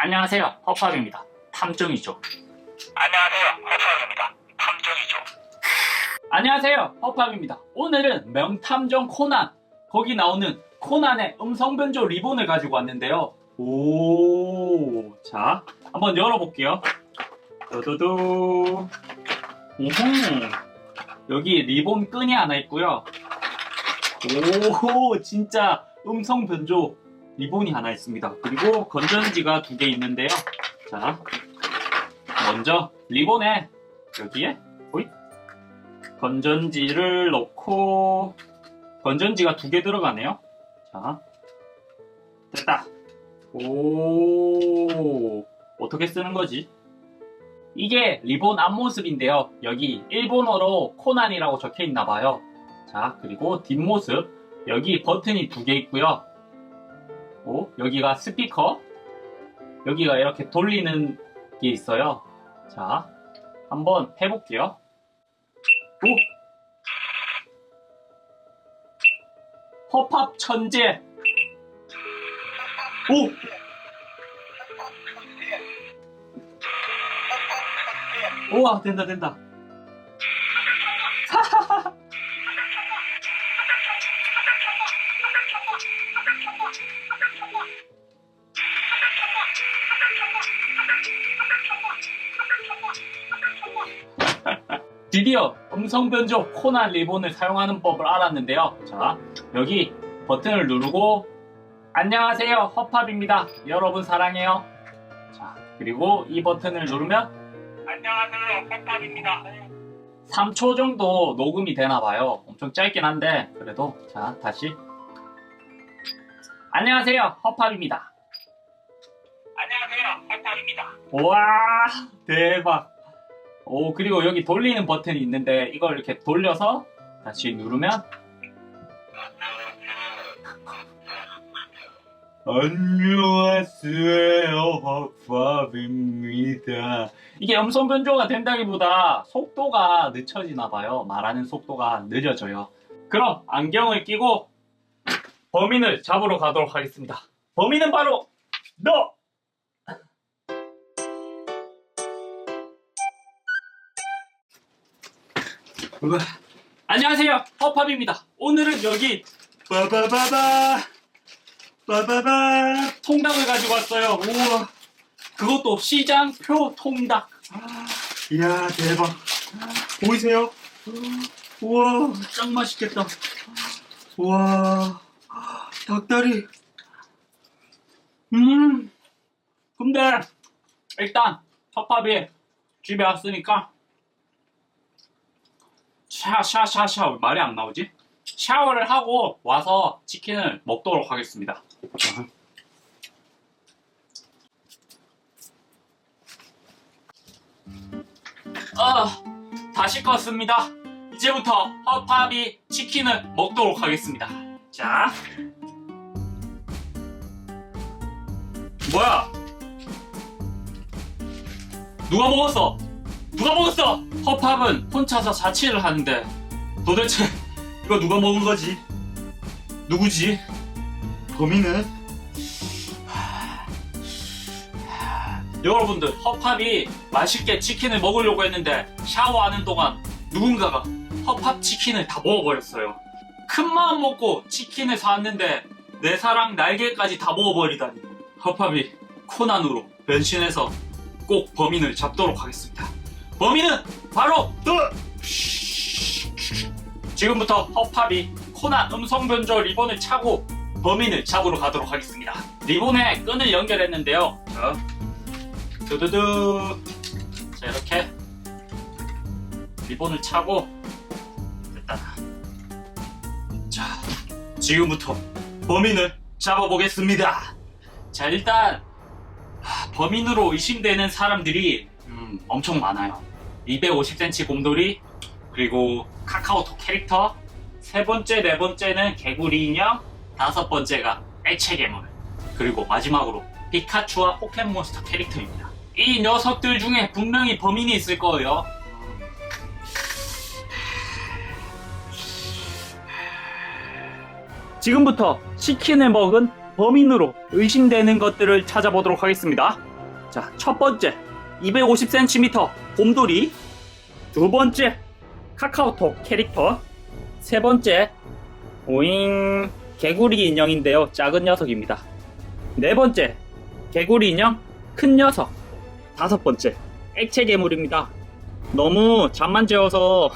안녕하세요. 허팝입니다. 탐정이죠. 안녕하세요. 허파입니다. 탐정이죠. 안녕하세요. 허팝입니다. 오늘은 명탐정 코난. 거기 나오는 코난의 음성 변조 리본을 가지고 왔는데요. 오, 자, 한번 열어볼게요. 두두두. 오호. 여기 리본 끈이 하나 있고요. 오, 진짜 음성 변조 리본이 하나 있습니다. 그리고 건전지가 두 개 있는데요. 자, 먼저 리본에 여기에 호잇 건전지를 넣고 건전지가 두 개 들어가네요. 자, 됐다. 오, 어떻게 쓰는 거지? 이게 리본 앞모습인데요. 여기 일본어로 코난이라고 적혀 있나 봐요. 자, 그리고 뒷모습. 여기 버튼이 두 개 있고요. 오, 여기가 스피커. 여기가 이렇게 돌리는 게 있어요. 자, 한번 해볼게요. 오! 허팝 천재! 오! 우와, 된다, 된다. 드디어 음성 변조 코난 리본을 사용하는 법을 알았는데요. 자, 여기 버튼을 누르고 안녕하세요. 허팝입니다. 여러분 사랑해요. 자, 그리고 이 버튼을 누르면 안녕하세요. 허파입니다. 3초 정도 녹음이 되나 봐요. 엄청 짧긴 한데 그래도 자, 다시 안녕하세요. 허팝입니다. 안녕하세요. 허파입니다. 와, 대박. 오, 그리고 여기 돌리는 버튼이 있는데 이걸 이렇게 돌려서 다시 누르면 안녕하세요, 허팝입니다. 이게 음성 변조가 된다기보다 속도가 늦춰지나 봐요. 말하는 속도가 느려져요. 그럼 안경을 끼고 범인을 잡으러 가도록 하겠습니다. 범인은 바로 너! 안녕하세요, 허팝입니다. 오늘은 여기 빠바바바 빠바바 통닭을 가지고 왔어요. 우와, 그것도 시장표 통닭. 아, 이야 대박. 보이세요? 우와, 짱 맛있겠다. 우와, 닭다리. 음, 근데 일단 허팝이 집에 왔으니까 샤, 샤, 샤, 샤. 왜 말이 안 나오지? 샤워를 하고 와서 치킨을 먹도록 하겠습니다. 아, 다시 껐습니다. 이제부터 허팝이 치킨을 먹도록 하겠습니다. 자. 뭐야? 누가 먹었어? 누가 먹었어? 허팝은 혼자서 자취를 하는데 도대체 이거 누가 먹은 거지? 누구지? 범인은? 여러분들 허팝이 맛있게 치킨을 먹으려고 했는데 샤워하는 동안 누군가가 허팝 치킨을 다 먹어버렸어요. 큰 마음 먹고 치킨을 사왔는데 내 사랑 날개까지 다 먹어버리다니 허팝이 코난으로 변신해서 꼭 범인을 잡도록 하겠습니다. 범인은 바로 너! 지금부터 허팝이 코난 음성 변조 리본을 차고 범인을 잡으러 가도록 하겠습니다. 리본에 끈을 연결했는데요. 자, 두두두. 자, 이렇게 리본을 차고 됐다. 자, 지금부터 범인을 잡아보겠습니다. 자, 일단 하, 범인으로 의심되는 사람들이 음, 엄청 많아요. 250cm 곰돌이, 그리고 카카오톡 캐릭터, 세 번째, 네 번째는 개구리 인형, 다섯 번째가 액체 괴물, 그리고 마지막으로 피카츄와 포켓몬스터 캐릭터입니다. 이 녀석들 중에 분명히 범인이 있을 거예요. 지금부터 치킨을 먹은 범인으로 의심되는 것들을 찾아보도록 하겠습니다. 자, 첫 번째 250cm 곰돌이, 두 번째 카카오톡 캐릭터, 세 번째 오잉 개구리 인형인데요. 작은 녀석입니다. 네 번째 개구리 인형 큰 녀석. 다섯 번째 액체 괴물입니다. 너무 잠만 재워서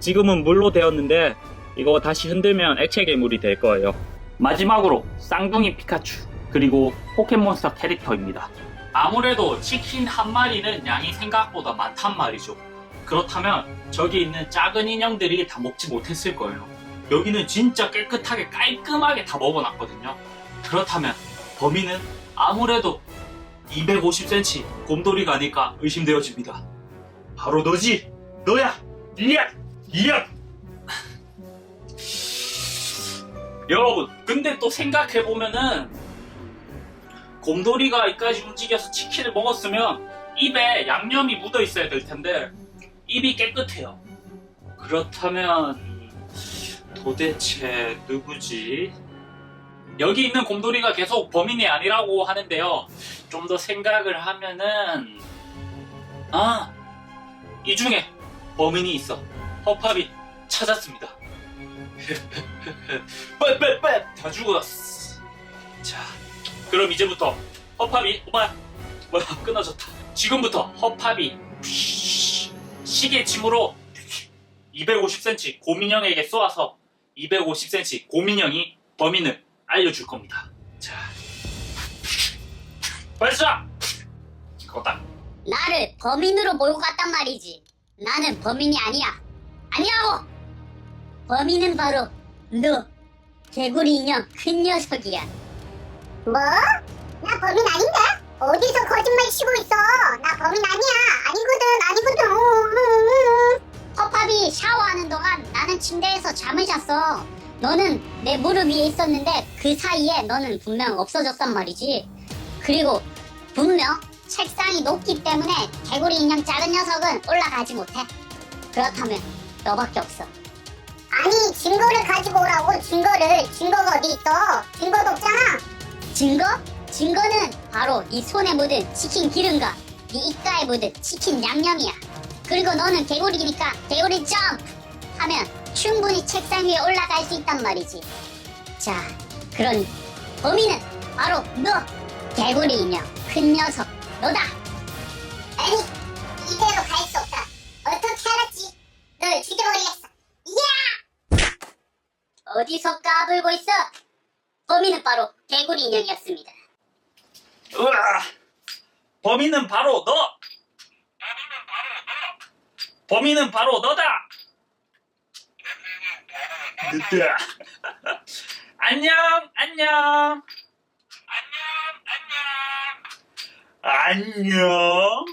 지금은 물로 되었는데 이거 다시 흔들면 액체 괴물이 될 거예요. 마지막으로 쌍둥이 피카츄 그리고 포켓몬스터 캐릭터입니다. 아무래도 치킨 한 마리는 양이 생각보다 많단 말이죠. 그렇다면 저기 있는 작은 인형들이 다 먹지 못했을 거예요. 여기는 진짜 깨끗하게 깔끔하게 다 먹어놨거든요. 그렇다면 범인은 아무래도 250cm 곰돌이가 아닐까 의심되어집니다. 바로 너지, 너야, 이야, 이야. 여러분, 근데 또 생각해보면은, 곰돌이가 이까지 움직여서 치킨을 먹었으면, 입에 양념이 묻어 있어야 될 텐데, 입이 깨끗해요. 그렇다면, 도대체 누구지? 여기 있는 곰돌이가 계속 범인이 아니라고 하는데요. 좀 더 생각을 하면은, 아, 이 중에 범인이 있어. 허팝이 찾았습니다. 빨빨빨 다 죽었어. 자, 그럼 이제부터 허팝이 오마 뭐야 끊어졌다. 지금부터 허팝이 시계 침으로 250cm 고민형에게 쏘아서 250cm 고민형이 범인을 알려줄 겁니다. 자, 발사! 거다. 나를 범인으로 몰고 갔단 말이지. 나는 범인이 아니야. 아니라고! 범인은 바로 너. 개구리 인형 큰 녀석이야. 뭐? 나 범인 아닌데? 어디서 거짓말 치고 있어? 나 범인 아니야. 아니거든, 아니거든. 허팝이 샤워하는 동안 나는 침대에서 잠을 잤어. 너는 내 무릎 위에 있었는데 그 사이에 너는 분명 없어졌단 말이지. 그리고 분명 책상이 높기 때문에 개구리 인형 작은 녀석은 올라가지 못해. 그렇다면 너밖에 없어. 아니, 증거를 가지고 오라고, 증거를. 증거가 어디 있어? 증거도 없잖아. 증거? 증거는 바로 네 손에 묻은 치킨 기름과 네 입가에 묻은 치킨 양념이야. 그리고 너는 개구리니까 개구리 점프 하면 충분히 책상 위에 올라갈 수 있단 말이지. 자, 그런 범인은 바로 너. 개구리 인형 큰 녀석 너다. 아니, 이대로 갈 수 없다. 어떻게 알았지? 널 죽여버리겠어. 어디서 까불고 있어? 범인은 바로 개구리 인형이었습니다. 으아! 범인은 바로 너! 범인은 바로 너다! 늦다. 안녕, 안녕. 안녕.